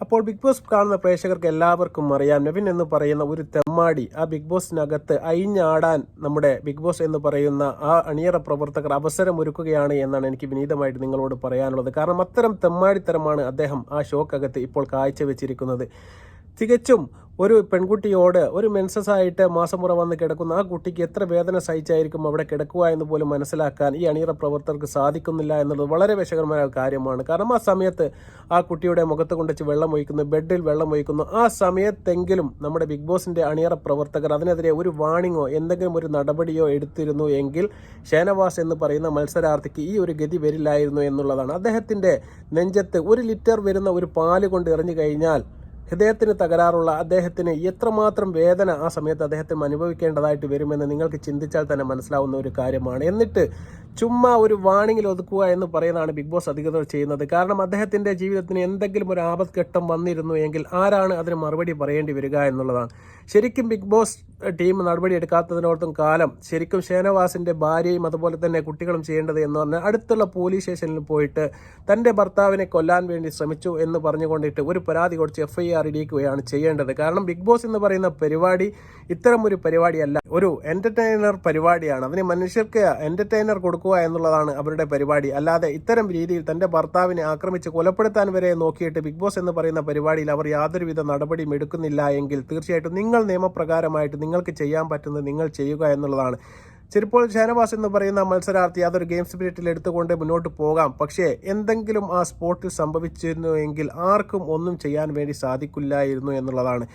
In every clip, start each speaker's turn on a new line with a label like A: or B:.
A: അപ്പോൾ big boss കാണുന്ന പ്രേക്ഷകർക്ക് എല്ലാവർക്കും അറിയാം. നവിൻ എന്ന് പറയുന്ന ഒരു തെമ്മാടി ആ ബിഗ് ബോസിനകത്ത് അയിഞ്ഞാടാൻ നമ്മുടെ ബിഗ് ബോസ് എന്ന് പറയുന്ന ആ അണിയറ പ്രവർത്തകർ അവസരമൊരുക്കുകയാണ് എന്നാണ് എനിക്ക് വിനീതമായിട്ട് നിങ്ങളോട് പറയാനുള്ളത്. കാരണം അത്തരം തെമ്മാടിത്തരമാണ് അദ്ദേഹം ആ ഷോക്കകത്ത് ഇപ്പോൾ കാഴ്ചവെച്ചിരിക്കുന്നത്. തികച്ചും ഒരു പെൺകുട്ടിയോട് ഒരു മെൻസസ് ആയിട്ട് മാസമുറ വന്ന് കിടക്കുന്ന ആ കുട്ടിക്ക് എത്ര വേദന സഹിച്ചായിരിക്കും അവിടെ കിടക്കുക എന്ന് പോലും മനസ്സിലാക്കാൻ ഈ അണിയറ പ്രവർത്തകർക്ക് സാധിക്കുന്നില്ല എന്നുള്ളത് വളരെ വിഷകരമായ കാര്യമാണ്. കാരണം ആ സമയത്ത് ആ കുട്ടിയുടെ മുഖത്ത് കൊണ്ടുവച്ച് വെള്ളം ഒഴിക്കുന്നു ബെഡിൽ വെള്ളം ഒഴിക്കുന്നു. ആ സമയത്തെങ്കിലും നമ്മുടെ ബിഗ് ബോസിന്റെ അണിയറ പ്രവർത്തകർ അതിനെതിരെ ഒരു വാണിങ്ങോ എന്തെങ്കിലും ഒരു നടപടിയോ എടുത്തിരുന്നു എങ്കിൽ ഷേനവാസ് എന്ന് പറയുന്ന മത്സരാർത്ഥിക്ക് ഈ ഒരു ഗതി വരില്ലായിരുന്നു എന്നുള്ളതാണ്. അദ്ദേഹത്തിന്റെ നെഞ്ചത്ത് ഒരു ലിറ്റർ വരുന്ന ഒരു പാൽ കൊണ്ട് എറിഞ്ഞു കഴിഞ്ഞാൽ ഹൃദയത്തിന് തകരാറുള്ള അദ്ദേഹത്തിന് എത്രമാത്രം വേദന ആ സമയത്ത് അദ്ദേഹത്തിന് അനുഭവിക്കേണ്ടതായിട്ട് വരുമെന്ന് നിങ്ങൾക്ക് ചിന്തിച്ചാൽ തന്നെ മനസ്സിലാവുന്ന ഒരു കാര്യമാണ്. എന്നിട്ട് ചുമ്മാ ഒരു വാണിങ്ങിൽ ഒതുക്കുക എന്ന് പറയുന്നതാണ് ബിഗ് ബോസ് അധികൃതർ ചെയ്യുന്നത്. കാരണം അദ്ദേഹത്തിന്റെ ജീവിതത്തിന് എന്തെങ്കിലും ഒരു ആപത്ഘട്ടം വന്നിരുന്നു എങ്കിൽ ആരാണ് അതിന് മറുപടി പറയേണ്ടി വരിക എന്നുള്ളതാണ്. ശരിക്കും ബിഗ് ബോസ് ടീം നടപടി എടുക്കാത്തതിനോടത്തും കാലം ശരിക്കും ഷേനവാസിന്റെ ഭാര്യയും അതുപോലെ തന്നെ കുട്ടികളും ചെയ്യേണ്ടത് എന്ന് പറഞ്ഞാൽ അടുത്തുള്ള പോലീസ് സ്റ്റേഷനിൽ പോയിട്ട് തന്റെ ഭർത്താവിനെ കൊല്ലാൻ വേണ്ടി ശ്രമിച്ചു എന്ന് പറഞ്ഞുകൊണ്ടിട്ട് ഒരു പരാതി കൊടുത്ത് എഫ് ഐ ആർ ഇടിക്കുകയാണ് ചെയ്യേണ്ടത്. കാരണം ബിഗ് ബോസ് എന്ന് പറയുന്ന പരിപാടി ഇത്തരം ഒരു പരിപാടിയല്ല. ഒരു എന്റർടൈനർ പരിപാടിയാണ്. അതിന് മനുഷ്യർക്ക് എന്റർടൈനർ കൊടുക്കുക എന്നുള്ളതാണ് അവരുടെ പരിപാടി. അല്ലാതെ ഇത്തരം രീതിയിൽ തന്റെ ഭർത്താവിനെ ആക്രമിച്ച് കൊലപ്പെടുത്താൻ വരെ നോക്കിയിട്ട് ബിഗ് ബോസ് എന്ന് പറയുന്ന പരിപാടിയിൽ അവർ യാതൊരുവിധ നടപടിയും എടുക്കുന്നില്ല എങ്കിൽ തീർച്ചയായിട്ടും നിങ്ങൾ നിയമപ്രകാരമായിട്ട് നിങ്ങൾക്ക് ചെയ്യാൻ പറ്റുന്നത് നിങ്ങൾ ചെയ്യുക എന്നുള്ളതാണ്. ചിലപ്പോൾ ഷാനവാസ് എന്ന് പറയുന്ന മത്സരാർത്ഥി അതൊരു ഗെയിം സ്പിരിറ്റിൽ എടുത്തുകൊണ്ട് മുന്നോട്ട് പോകാം. പക്ഷേ എന്തെങ്കിലും ആ സ്പോർട്ടിൽ സംഭവിച്ചിരുന്നു എങ്കിൽ ആർക്കും ഒന്നും ചെയ്യാൻ വേണ്ടി സാധിക്കില്ലായിരുന്നു എന്നുള്ളതാണ്.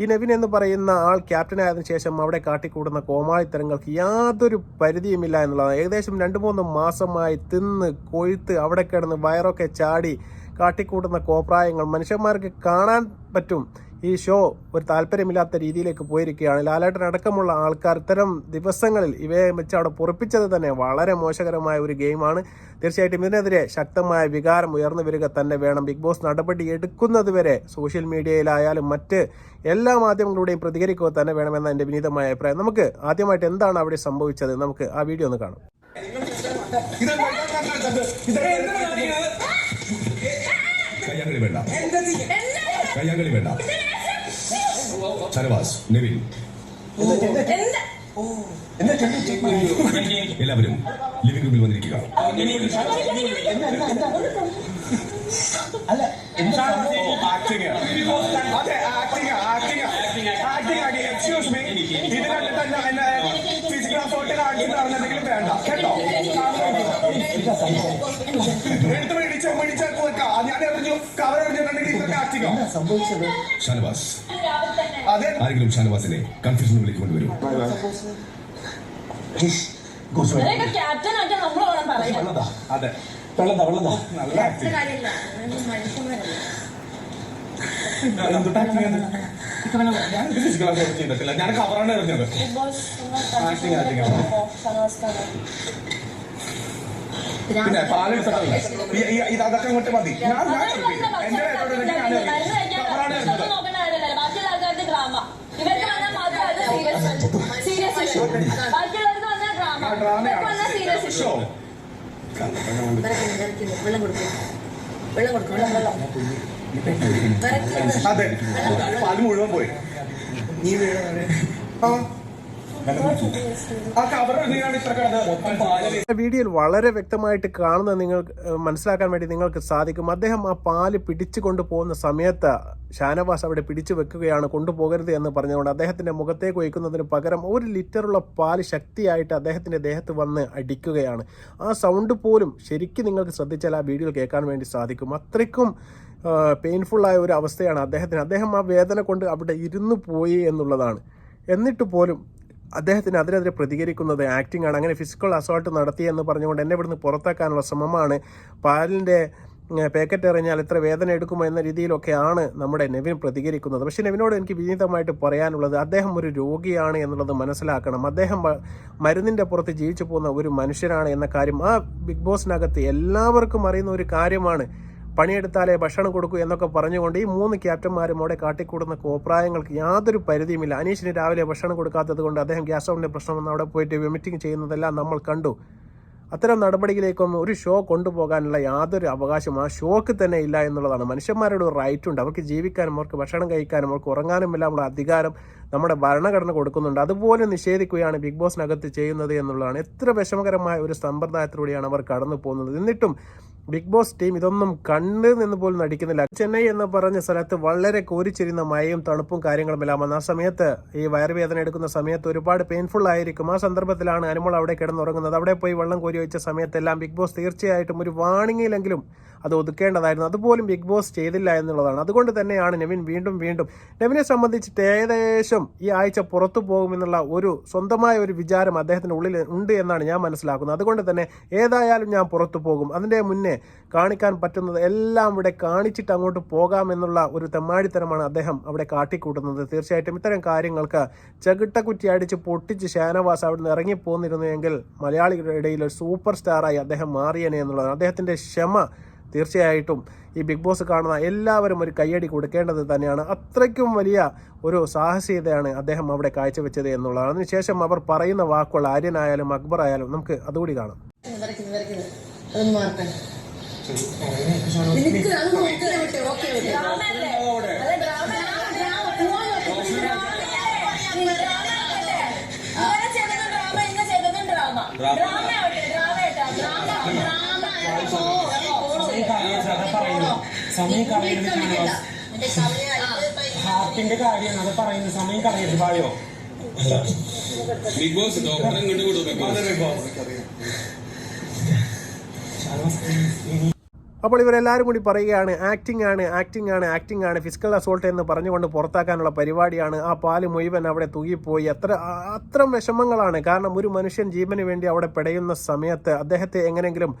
A: ഈ നവിൻ എന്ന് പറയുന്ന ആൾ ക്യാപ്റ്റനായതിനു ശേഷം അവിടെ കാട്ടിക്കൂടുന്ന കോമാളിത്തരങ്ങൾക്ക് യാതൊരു പരിധിയുമില്ല എന്നുള്ളതാണ്. ഏകദേശം രണ്ട് മൂന്ന് മാസമായി തിന്ന് കൊഴുത്ത് അവിടെ കിടന്ന് വയറൊക്കെ ചാടി കാട്ടിക്കൂട്ടുന്ന കോപ്രായങ്ങൾ മനുഷ്യന്മാർക്ക് കാണാൻ പറ്റും. ഈ ഷോ ഒരു താല്പര്യമില്ലാത്ത രീതിയിലേക്ക് പോയിരിക്കുകയാണ്. ലാലേട്ടൻ അടക്കമുള്ള ആൾക്കാർ ഇത്തരം ദിവസങ്ങളിൽ ഇവയെ വെച്ച് അവിടെ പൊറപ്പിച്ചത് തന്നെ വളരെ മോശകരമായ ഒരു ഗെയിമാണ്. തീർച്ചയായിട്ടും ഇതിനെതിരെ ശക്തമായ വികാരം ഉയർന്നു വരിക തന്നെ വേണം. ബിഗ് ബോസ് നടപടി എടുക്കുന്നത് വരെ സോഷ്യൽ മീഡിയയിലായാലും മറ്റ് എല്ലാ മാധ്യമങ്ങളുടെയും പ്രതികരിക്കുക തന്നെ വേണമെന്ന എന്റെ വിനീതമായ അഭിപ്രായം. നമുക്ക് ആദ്യമായിട്ട് എന്താണ് അവിടെ സംഭവിച്ചത്? നമുക്ക് ആ വീഡിയോ ഒന്ന് കാണാം.
B: വേണ്ട കയ്യാങ്കളി വേണ്ട. ഷനവാസ് നിവിൻ. എല്ലാവരും ലിവിംഗ് റൂമിൽ വന്നിരിക്കുക.
C: ആക്ടിങ് അതെ ആക്ടിങ് ആക്ടിങ് ആക്ടിങ് ആക്കി എക്സ്ക്യൂസ് മീ ഇത് കണ്ടിട്ട് എന്നെ എന്നെ ഫിസിക്കൽ അസോൾട്ട് വേണ്ട. കേട്ടോ? എടുത്ത് മേടിച്ച് മേടിച്ചാൽ വെക്കാം. ഇത്രക്ക് ആക്ടിങ്ങോ
B: ഷാനവാസ്.
C: അതെ.
B: ആരെങ്കിലും ഷാനവാസിനെ കൺഫ്യൂഷൻ വിളിക്ക് കൊണ്ടുവരും
C: അതെ. വെള്ളതാ വെള്ളതാ നല്ല ആക്ടിങ് ഞാൻ കവറാണ് എറിഞ്ഞത് acting ആണ്. പിന്നെ പാലം ഇത് അതൊക്കെ ഇങ്ങോട്ട് മതി. ഞാൻ ഞാൻ. എന്റെ
D: അത് വെള്ളം കൊടുക്കും വെള്ളം കൊടുക്കും വെള്ളം വെള്ളം
C: പാൽ മുഴുവൻ പോയി. നീ
A: വീഡിയോയിൽ വളരെ വ്യക്തമായിട്ട് കാണുന്ന നിങ്ങൾക്ക് മനസ്സിലാക്കാൻ വേണ്ടി നിങ്ങൾക്ക് സാധിക്കും. അദ്ദേഹം ആ പാൽ പിടിച്ചു കൊണ്ടുപോകുന്ന സമയത്ത് ഷാനവാസ് അവിടെ പിടിച്ചു വെക്കുകയാണ് കൊണ്ടുപോകരുത് എന്ന് പറഞ്ഞുകൊണ്ട് അദ്ദേഹത്തിന്റെ മുഖത്തേക്ക് വയ്ക്കുന്നതിന് പകരം ഒരു ലിറ്ററുള്ള പാൽ ശക്തിയായിട്ട് അദ്ദേഹത്തിന്റെ ദേഹത്ത് വന്ന് അടിക്കുകയാണ്. ആ സൗണ്ട് പോലും ശരിക്കും നിങ്ങൾക്ക് ശ്രദ്ധിച്ചാൽ ആ വീഡിയോയിൽ കേൾക്കാൻ വേണ്ടി സാധിക്കും. അത്രയ്ക്കും പെയിൻഫുള്ളായ ഒരു അവസ്ഥയാണ് അദ്ദേഹത്തിന്. അദ്ദേഹം ആ വേദന കൊണ്ട് അവിടെ ഇരുന്നു പോയി എന്നുള്ളതാണ്. എന്നിട്ട് പോലും അദ്ദേഹത്തിന് അതിനെതിരെ പ്രതികരിക്കുന്നത് ആക്ടിംഗ് ആണ്. അങ്ങനെ ഫിസിക്കൽ അസോൾട്ട് നടത്തി എന്ന് പറഞ്ഞുകൊണ്ട് എന്നെ ഇവിടുന്ന് പുറത്താക്കാനുള്ള ശ്രമമാണ്. പാലിന്റെ പാക്കറ്റ് എറിഞ്ഞാൽ എത്ര വേദന എടുക്കുമോ എന്ന രീതിയിലൊക്കെയാണ് നമ്മുടെ നെവിൻ പ്രതികരിക്കുന്നത്. പക്ഷേ നെവിനോട് എനിക്ക് വിനീതമായിട്ട് പറയാനുള്ളത് അദ്ദേഹം ഒരു രോഗിയാണ് എന്നുള്ളത് മനസ്സിലാക്കണം. അദ്ദേഹം മരുന്നിന്റെ പുറത്ത് ജീവിച്ചു പോകുന്ന ഒരു മനുഷ്യനാണ് എന്ന കാര്യം ആ ബിഗ് ബോസിനകത്ത് എല്ലാവർക്കും അറിയുന്ന ഒരു കാര്യമാണ്. പണിയെടുത്താലേ ഭക്ഷണം കൊടുക്കൂ എന്നൊക്കെ പറഞ്ഞുകൊണ്ട് ഈ മൂന്ന് ക്യാപ്റ്റന്മാരും അവിടെ കാട്ടിക്കൂടുന്ന കോപ്രായങ്ങൾക്ക് യാതൊരു പരിധിയുമില്ല. അനീഷിന് രാവിലെ ഭക്ഷണം കൊടുക്കാത്തത് കൊണ്ട് അദ്ദേഹം ഗ്യാസ് സ്റ്റൗവിന്റെ പ്രശ്നം വന്ന് അവിടെ പോയിട്ട് വെമിറ്റിംഗ് ചെയ്യുന്നതെല്ലാം നമ്മൾ കണ്ടു. അത്തരം നടപടിയിലേക്കൊന്നും ഒരു ഷോ കൊണ്ടുപോകാനുള്ള യാതൊരു അവകാശം ആ ഷോക്ക് തന്നെ ഇല്ല എന്നുള്ളതാണ്. മനുഷ്യന്മാരുടെ ഒരു റൈറ്റ് ഉണ്ട്. അവർക്ക് ജീവിക്കാനും അവർക്ക് ഭക്ഷണം കഴിക്കാനും അവർക്ക് ഉറങ്ങാനും എല്ലാമുള്ള അധികാരം നമ്മുടെ ഭരണഘടന കൊടുക്കുന്നുണ്ട്. അതുപോലെ നിഷേധിക്കുകയാണ് ബിഗ് ബോസിനകത്ത് ചെയ്യുന്നത് എന്നുള്ളതാണ്. എത്ര വിഷമകരമായ ഒരു സമ്പ്രദായത്തിലൂടെയാണ് അവർ കടന്നു പോകുന്നത് എന്നിട്ടും ബിഗ് ബോസ് ടീം ഇതൊന്നും കണ്ട് നിന്ന് പോലും നടിക്കുന്നില്ല. ചെന്നൈ എന്ന് പറഞ്ഞ സ്ഥലത്ത് വളരെ കോരിച്ചിരുന്ന മഴയും തണുപ്പും കാര്യങ്ങളും എല്ലാം വന്ന ആ സമയത്ത് ഈ വയറുവേദന എടുക്കുന്ന സമയത്ത് ഒരുപാട് പെയിൻഫുൾ ആയിരിക്കും. ആ സന്ദർഭത്തിലാണ് അനുമോൾ അവിടെ കിടന്നുറങ്ങുന്നത്. അവിടെ പോയി വെള്ളം കോരി വെച്ച സമയത്തെല്ലാം ബിഗ് ബോസ് തീർച്ചയായിട്ടും ഒരു വാണിങ്ങിയിലെങ്കിലും അത് ഒതുക്കേണ്ടതായിരുന്നു. അതുപോലും ബിഗ് ബോസ് ചെയ്തില്ല എന്നുള്ളതാണ്. അതുകൊണ്ട് തന്നെയാണ് നെവിൻ വീണ്ടും വീണ്ടും നെവിനെ സംബന്ധിച്ചിട്ട് ഏകദേശം ഈ ആഴ്ച പുറത്തു പോകുമെന്നുള്ള ഒരു സ്വന്തമായ ഒരു വിചാരം അദ്ദേഹത്തിന്റെ ഉള്ളിൽ ഉണ്ട് എന്നാണ് ഞാൻ മനസ്സിലാക്കുന്നത്. അതുകൊണ്ട് തന്നെ ഏതായാലും ഞാൻ പുറത്തു പോകും. അതിന്റെ മുന്നേ കാണിക്കാൻ പറ്റുന്നത് എല്ലാം ഇവിടെ കാണിച്ചിട്ട് അങ്ങോട്ട് പോകാമെന്നുള്ള ഒരു തെമ്മാടിത്തരമാണ് അദ്ദേഹം അവിടെ കാട്ടിക്കൂട്ടുന്നത്. തീർച്ചയായിട്ടും ഇത്തരം കാര്യങ്ങൾക്ക് ചകിട്ടക്കുറ്റി അടിച്ച് പൊട്ടിച്ച് ഷാനവാസ് അവിടെ നിന്ന് ഇറങ്ങിപ്പോന്നിരുന്നു എങ്കിൽ മലയാളികളുടെ ഇടയിൽ ഒരു സൂപ്പർ സ്റ്റാറായി അദ്ദേഹം മാറിയനെ എന്നുള്ളതാണ്. അദ്ദേഹത്തിന്റെ ക്ഷമ തീർച്ചയായിട്ടും ഈ ബിഗ് ബോസ് കാണുന്ന എല്ലാവരും ഒരു കയ്യടി കൊടുക്കേണ്ടത് തന്നെയാണ്. അത്രയ്ക്കും വലിയ ഒരു സാഹസികതയാണ് അദ്ദേഹം അവിടെ കാഴ്ചവെച്ചത് എന്നുള്ളതാണ്. അതിനുശേഷം അവർ പറയുന്ന വാക്കുകൾ ആര്യനായാലും അക്ബർ ആയാലും നമുക്ക് അതുകൂടി കാണാം.
E: വരയ്ക്കുന്നു
F: സമയം കളയരുത് ഹാർട്ടിന്റെ കാര്യമാണ് അത് പറയുന്നത് സമയം കളയരുത്
G: ബിഗ് ബോസ് ഡോക്ടർ ഇങ്ങോട്ട്
F: ഇനി
A: അപ്പോൾ ഇവരെല്ലാവരും കൂടി പറയുകയാണ് ആക്ടിംഗ് ആണ് ആക്ടിംഗ് ആണ് ആക്ടിംഗ് ആണ്. ഫിസിക്കൽ അസോൾട്ട് എന്ന് പറഞ്ഞുകൊണ്ട് പുറത്താക്കാനുള്ള പരിപാടിയാണ്. ആ പാൽ മുഴുവൻ അവിടെ തൂകിപ്പോയി. അത്ര അത്ര വിഷമങ്ങളാണ്. കാരണം ഒരു മനുഷ്യൻ ജീവന് വേണ്ടി അവിടെ പിടയുന്ന സമയത്ത് അദ്ദേഹത്തെ എങ്ങനെയെങ്കിലും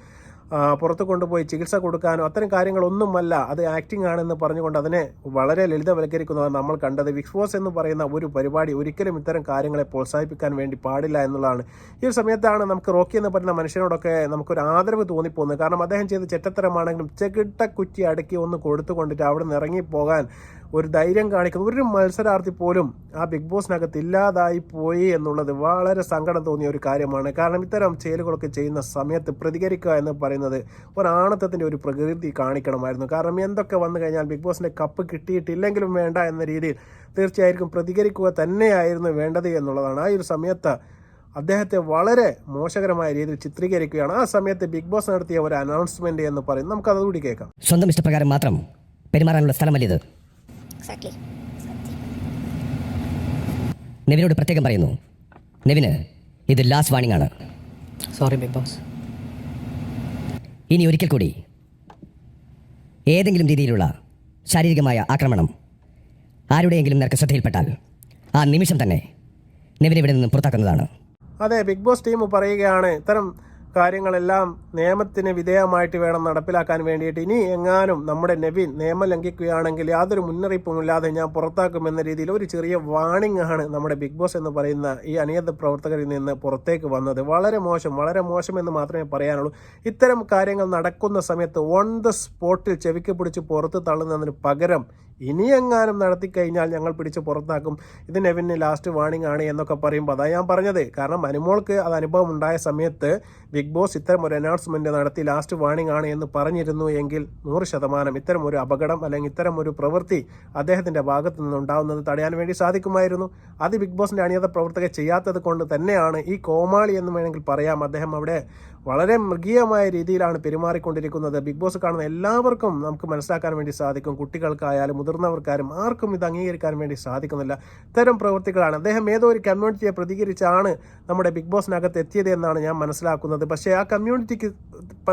A: പുറത്ത് കൊണ്ടുപോയി ചികിത്സ കൊടുക്കാനോ അത്തരം കാര്യങ്ങളൊന്നുമല്ല. അത് ആക്ടിംഗ് ആണെന്ന് പറഞ്ഞുകൊണ്ട് അതിനെ വളരെ ലളിതവൽക്കരിക്കുന്നതാണ് നമ്മൾ കണ്ടത്. ബിഗ് ബോസ് എന്ന് പറയുന്ന ഒരു പരിപാടി ഒരിക്കലും ഇത്തരം കാര്യങ്ങളെ പ്രോത്സാഹിപ്പിക്കാൻ വേണ്ടി പാടില്ല എന്നുള്ളതാണ്. ഈ ഒരു സമയത്താണ് നമുക്ക് റോക്കി എന്ന് പറയുന്ന മനുഷ്യനോടൊക്കെ നമുക്കൊരു ആദരവ് തോന്നിപ്പോകുന്നത്. കാരണം അദ്ദേഹം ചെയ്ത ചെറ്റത്തരമാണെങ്കിലും ചെകിട്ട കുറ്റി അടുക്കി ഒന്ന് കൊടുത്തുകൊണ്ടിട്ട് അവിടെ നിന്ന് ഇറങ്ങിപ്പോകാൻ ഒരു ധൈര്യം കാണിക്കുന്ന. ഒരു മത്സരാർത്ഥി പോലും ആ ബിഗ് ബോസിനകത്ത് ഇല്ലാതായി പോയി എന്നുള്ളത് വളരെ സങ്കടം തോന്നിയ ഒരു കാര്യമാണ്. കാരണം ഇത്തരം ചേലുകളൊക്കെ ചെയ്യുന്ന സമയത്ത് പ്രതികരിക്കുക എന്ന് പറയുന്നത് ഒരാണത്തത്തിന്റെ ഒരു പ്രകൃതി കാണിക്കണമായിരുന്നു. കാരണം എന്തൊക്കെ വന്നു കഴിഞ്ഞാൽ ബിഗ് ബോസിന്റെ കപ്പ് കിട്ടിയിട്ടില്ലെങ്കിലും വേണ്ട എന്ന രീതിയിൽ തീർച്ചയായിരിക്കും പ്രതികരിക്കുക തന്നെയായിരുന്നു വേണ്ടത് എന്നുള്ളതാണ്. ആ ഒരു സമയത്ത് അദ്ദേഹത്തെ വളരെ മോശകരമായ രീതിയിൽ ചിത്രീകരിക്കുകയാണ്. ആ സമയത്ത് ബിഗ് ബോസ് നടത്തിയ ഒരു അനൗൺസ്മെന്റ് എന്ന് പറയും നമുക്ക് അതുകൂടി കേൾക്കാം.
H: സ്വന്തം ഇഷ്ടപ്രകാരം മാത്രം പെരുമാറാനുള്ള സ്ഥലമല്ലിത്? നെവിനോട് പ്രത്യേകം പറയുന്നു. നെവിന് ഇത് ലാസ്റ്റ് വാണിംഗ് ആണ്.
I: സോറി ബിഗ് ബോസ്
H: ഇനി ഒരിക്കൽ കൂടി ഏതെങ്കിലും രീതിയിലുള്ള ശാരീരികമായ ആക്രമണം ആരുടെയെങ്കിലും നേർക്ക് ശ്രദ്ധയിൽപ്പെട്ടാൽ ആ നിമിഷം തന്നെ നെവിനെ ഇവിടെ നിന്ന് പുറത്താക്കുന്നതാണ്.
A: അതെ ബിഗ് ബോസ് ടീം പറയുകയാണ് ഇത്തരം കാര്യങ്ങളെല്ലാം നിയമത്തിന് വിധേയമായിട്ട് വേണം നടപ്പിലാക്കാൻ വേണ്ടിയിട്ട്. ഇനി എങ്ങാനും നമ്മുടെ നെവിൻ നിയമം ലംഘിക്കുകയാണെങ്കിൽ യാതൊരു മുന്നറിയിപ്പും ഇല്ലാതെ ഞാൻ പുറത്താക്കുമെന്ന രീതിയിൽ ഒരു ചെറിയ വാണിംഗ് ആണ് നമ്മുടെ ബിഗ് ബോസ് എന്ന് പറയുന്ന ഈ അനിയത പ്രവർത്തകരിൽ നിന്ന് പുറത്തേക്ക് വന്നത്. വളരെ മോശം വളരെ മോശം എന്ന് മാത്രമേ പറയാനുള്ളൂ. ഇത്തരം കാര്യങ്ങൾ നടക്കുന്ന സമയത്ത് ഓൺ ദ സ്പോട്ടിൽ ചെവിക്ക് പിടിച്ച് പുറത്ത് തള്ളുന്നതിന് പകരം ഇനിയെങ്ങാനും നടത്തിക്കഴിഞ്ഞാൽ ഞങ്ങൾ പിടിച്ച് പുറത്താക്കും. ഇത് നെവിന് ലാസ്റ്റ് വാണിംഗ് ആണ് എന്നൊക്കെ പറയുമ്പോൾ അതാ ഞാൻ പറഞ്ഞത്. കാരണം അനുമോൾക്ക് അത് അനുഭവം ഉണ്ടായ സമയത്ത് ബിഗ് ബോസ് ഇത്തരം ഒരു അനൗൺസ്മെന്റ് നടത്തി ലാസ്റ്റ് വാണിംഗ് ആണ് എന്ന് പറഞ്ഞിരുന്നു എങ്കിൽ നൂറ് ശതമാനം ഇത്തരം ഒരു അപകടം അല്ലെങ്കിൽ ഇത്തരം ഒരു പ്രവൃത്തി അദ്ദേഹത്തിന്റെ ഭാഗത്തു നിന്നുണ്ടാവുന്നത് തടയാൻ വേണ്ടി സാധിക്കുമായിരുന്നു. അത് ബിഗ് ബോസിന്റെ അണിയത പ്രവർത്തകർ ചെയ്യാത്തത് കൊണ്ട് തന്നെയാണ് ഈ കോമാളി എന്ന് വേണമെങ്കിൽ പറയാം. അദ്ദേഹം അവിടെ വളരെ മൃഗീയമായ രീതിയിലാണ് പെരുമാറിക്കൊണ്ടിരിക്കുന്നത്. ബിഗ് ബോസ് കാണുന്ന എല്ലാവർക്കും നമുക്ക് മനസ്സിലാക്കാൻ വേണ്ടി സാധിക്കും. കുട്ടികൾക്കായാലും മുതിർന്നവർക്കായാലും ആർക്കും ഇത് അംഗീകരിക്കാൻ വേണ്ടി സാധിക്കുന്നില്ല. ഇത്തരം പ്രവൃത്തികളാണ്. അദ്ദേഹം ഏതോ ഒരു കമ്മ്യൂണിറ്റിയെ പ്രതികരിച്ചാണ് നമ്മുടെ ബിഗ് ബോസിനകത്ത് എത്തിയത് എന്നാണ് ഞാൻ മനസ്സിലാക്കുന്നത്. പക്ഷേ ആ കമ്മ്യൂണിറ്റിക്ക്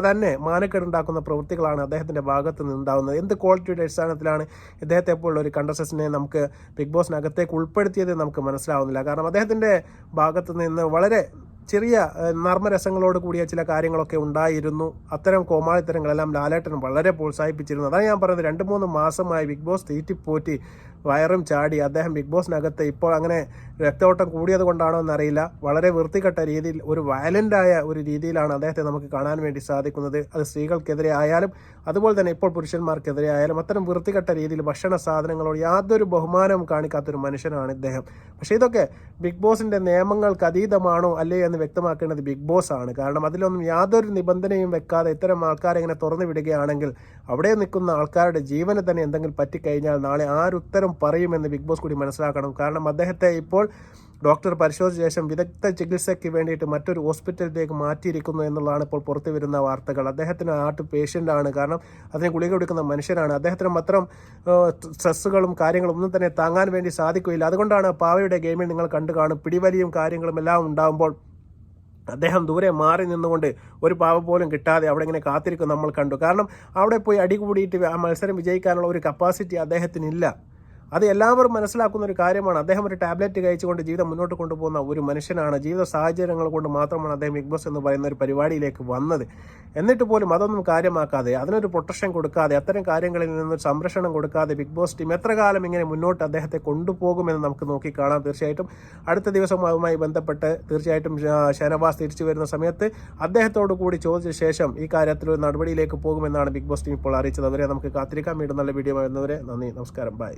A: തന്നെ മാനക്കേടുണ്ടാക്കുന്ന പ്രവൃത്തികളാണ് അദ്ദേഹത്തിന്റെ ഭാഗത്ത് നിന്നുണ്ടാകുന്നത് എന്ത് ക്വാളിറ്റിയുടെ അടിസ്ഥാനത്തിലാണ് ഇദ്ദേഹത്തെ പോലുള്ള ഒരു കണ്ടസ്റ്റൻസിനെ നമുക്ക് ബിഗ് ബോസിനകത്തേക്ക് ഉൾപ്പെടുത്തിയത് നമുക്ക് മനസ്സിലാവുന്നില്ല. കാരണം അദ്ദേഹത്തിന്റെ ഭാഗത്ത് നിന്ന് വളരെ ചെറിയ നർമ്മരസങ്ങളോട് കൂടിയ ചില കാര്യങ്ങളൊക്കെ ഉണ്ടായിരുന്നു. അത്തരം കോമാളിത്തരങ്ങളെല്ലാം ലാലേട്ടൻ വളരെ പ്രോത്സാഹിപ്പിച്ചിരുന്നു. അതാണ് ഞാൻ പറയുന്നത് രണ്ട് മൂന്ന് മാസമായി ബിഗ് ബോസ് തീറ്റിപ്പോറ്റി വയറും ചാടി അദ്ദേഹം ബിഗ് ബോസിനകത്ത് ഇപ്പോൾ അങ്ങനെ രക്തോട്ടം കൂടിയത് കൊണ്ടാണോ എന്നറിയില്ല. വളരെ വൃത്തികെട്ട രീതിയിൽ ഒരു വയലന്റായ ഒരു രീതിയിലാണ് അദ്ദേഹത്തെ നമുക്ക് കാണാൻ വേണ്ടി സാധിക്കുന്നത്. അത് സ്ത്രീകൾക്കെതിരെ ആയാലും അതുപോലെ തന്നെ ഇപ്പോൾ പുരുഷന്മാർക്കെതിരെ ആയാലും അത്തരം വൃത്തികെട്ട രീതിയിൽ ഭക്ഷണ സാധനങ്ങളോട് യാതൊരു ബഹുമാനവും കാണിക്കാത്തൊരു മനുഷ്യനാണ് ഇദ്ദേഹം. പക്ഷേ ഇതൊക്കെ ബിഗ് ബോസിന്റെ നിയമങ്ങൾക്ക് അതീതമാണോ അല്ലേ എന്ന് എന്ന് വ്യക്തമാക്കേണ്ടത് ബിഗ് ബോസ് ആണ്. കാരണം അതിലൊന്നും യാതൊരു നിബന്ധനയും വെക്കാതെ ഇത്തരം ആൾക്കാരെ ഇങ്ങനെ തുറന്നു വിടുകയാണെങ്കിൽ അവിടെ നിൽക്കുന്ന ആൾക്കാരുടെ ജീവന് തന്നെ എന്തെങ്കിലും പറ്റിക്കഴിഞ്ഞാൽ നാളെ ആരുത്തരം പറയുമെന്ന് ബിഗ് ബോസ് കൂടി മനസ്സിലാക്കണം. കാരണം അദ്ദേഹത്തെ ഇപ്പോൾ ഡോക്ടർ പരിശോധിച്ച ശേഷം വിദഗ്ധ ചികിത്സയ്ക്ക് വേണ്ടിയിട്ട് മറ്റൊരു ഹോസ്പിറ്റലിലേക്ക് മാറ്റിയിരിക്കുന്നു എന്നുള്ളതാണ് ഇപ്പോൾ പുറത്തു വരുന്ന വാർത്തകൾ. അദ്ദേഹത്തിന് ആർട്ട് പേഷ്യന്റ് ആണ്. കാരണം അതിന് ഗുളിക കൊടുക്കുന്ന മനുഷ്യനാണ്. അദ്ദേഹത്തിന് മാത്രം സ്ട്രെസ്സുകളും കാര്യങ്ങളും ഒന്നും തന്നെ താങ്ങാൻ വേണ്ടി സാധിക്കുകയില്ല. അതുകൊണ്ടാണ് പാവയുടെ ഗെയിമിൽ നിങ്ങൾ കണ്ടു കാണും. പിടിവലിയും കാര്യങ്ങളും എല്ലാം ഉണ്ടാകുമ്പോൾ അദ്ദേഹം ദൂരെ മാറി നിന്നുകൊണ്ട് ഒരു പാവ പോലും കിട്ടാതെ അവിടെ ഇങ്ങനെ കാത്തിരിക്കും നമ്മൾ കണ്ടു. കാരണം അവിടെ പോയി അടികൂടിയിട്ട് ആ മത്സരം വിജയിക്കാനുള്ള ഒരു കപ്പാസിറ്റി അദ്ദേഹത്തിനില്ല. അത് എല്ലാവരും മനസ്സിലാക്കുന്ന ഒരു കാര്യമാണ്. അദ്ദേഹം ഒരു ടാബ്ലറ്റ് കഴിച്ചുകൊണ്ട് ജീവിതം മുന്നോട്ട് കൊണ്ടുപോകുന്ന ഒരു മനുഷ്യനാണ്. ജീവിത സാഹചര്യങ്ങൾ കൊണ്ട് മാത്രമാണ് അദ്ദേഹം ബിഗ് ബോസ് എന്ന് പറയുന്ന ഒരു പരിപാടിയിലേക്ക് വന്നത്. എന്നിട്ട് പോലും അതൊന്നും കാര്യമാക്കാതെ അതിനൊരു പ്രൊട്ടക്ഷൻ കൊടുക്കാതെ അത്തരം കാര്യങ്ങളിൽ നിന്ന് സംരക്ഷണം കൊടുക്കാതെ ബിഗ് ബോസ് ടീം എത്ര കാലം ഇങ്ങനെ മുന്നോട്ട് അദ്ദേഹത്തെ കൊണ്ടുപോകുമെന്ന് നമുക്ക് നോക്കിക്കാണാം തീർച്ചയായിട്ടും. അടുത്ത ദിവസം അതുമായി ബന്ധപ്പെട്ട് തീർച്ചയായിട്ടും ഷനവാസ് തിരിച്ചു വരുന്ന സമയത്ത് അദ്ദേഹത്തോടു കൂടി ചോദിച്ച ശേഷം ഈ കാര്യത്തിൽ ഒരു നടപടിയിലേക്ക് പോകുമെന്നാണ് ബിഗ് ബോസ് ടീം ഇപ്പോൾ അറിയിച്ചത്. അവരെ നമുക്ക് കാത്തിരിക്കാൻ വീണ്ടും നല്ല വീഡിയോ വരുന്നവരെ നന്ദി നമസ്കാരം. ബൈ.